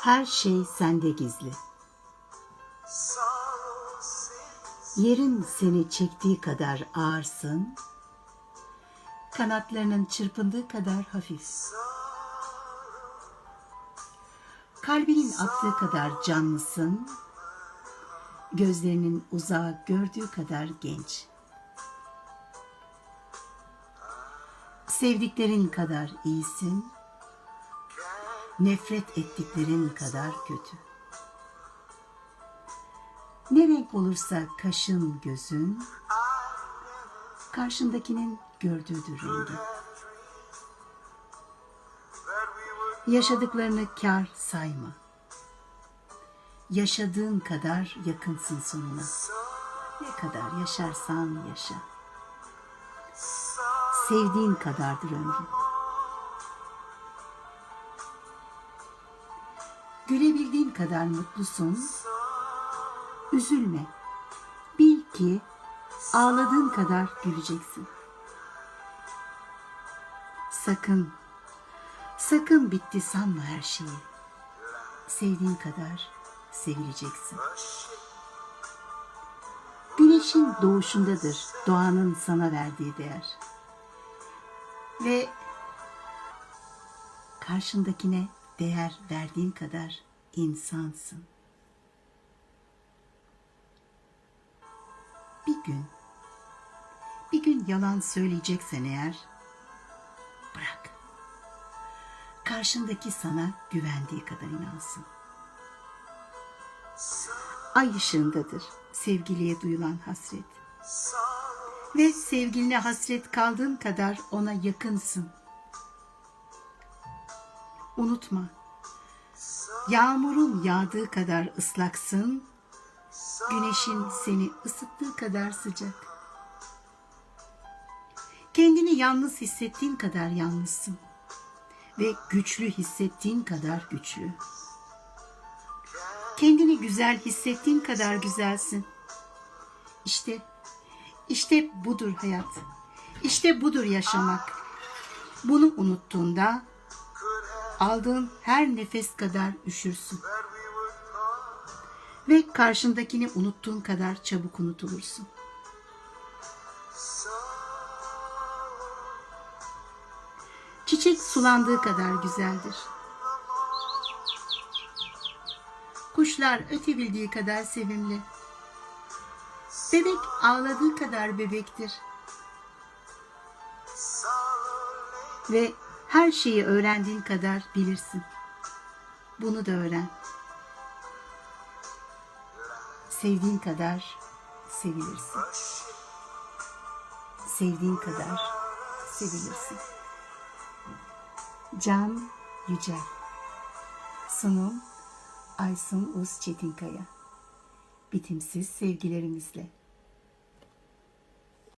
Her şey sende gizli. Yerin seni çektiği kadar ağırsın. Kanatlarının çırpındığı kadar hafif. Kalbinin attığı kadar canlısın. Gözlerinin uzağı gördüğü kadar genç. Sevdiklerin kadar iyisin. Nefret ettiklerin kadar kötü. Ne renk olursa kaşın gözün, karşındakinin gördüğüdür rengi. Yaşadıklarını kar sayma. Yaşadığın kadar yakınsın sonuna. Ne kadar yaşarsan yaşa. Sevdiğin kadardır ömrün. Gülebildiğin kadar mutlusun. Üzülme. Bil ki ağladığın kadar güleceksin. Sakın, sakın bitti sanma her şeyi. Sevdiğin kadar sevileceksin. Güneşin doğuşundadır doğanın sana verdiği değer. Ve karşındakine değer verdiğin kadar insansın. Bir gün, bir gün yalan söyleyeceksen eğer, bırak. Karşındaki sana güvendiği kadar inansın. Ay ışığındadır sevgiliye duyulan hasret. Ve sevgiline hasret kaldığın kadar ona yakınsın. Unutma, yağmurun yağdığı kadar ıslaksın, güneşin seni ısıttığı kadar sıcak. Kendini yalnız hissettiğin kadar yalnızsın ve güçlü hissettiğin kadar güçlü. Kendini güzel hissettiğin kadar güzelsin. İşte, işte budur hayat. İşte budur yaşamak. Bunu unuttuğunda aldığın her nefes kadar üşürsün. Ve karşındakini unuttuğun kadar çabuk unutulursun. Çiçek sulandığı kadar güzeldir. Kuşlar ötebildiği kadar sevimli. Bebek ağladığı kadar bebektir. Ve her şeyi öğrendiğin kadar bilirsin. Bunu da öğren. Sevdiğin kadar sevilirsin. Sevdiğin kadar sevilirsin. Can Yücel Sunum Aysun Uz Çetinkaya Bitimsiz sevgilerimizle.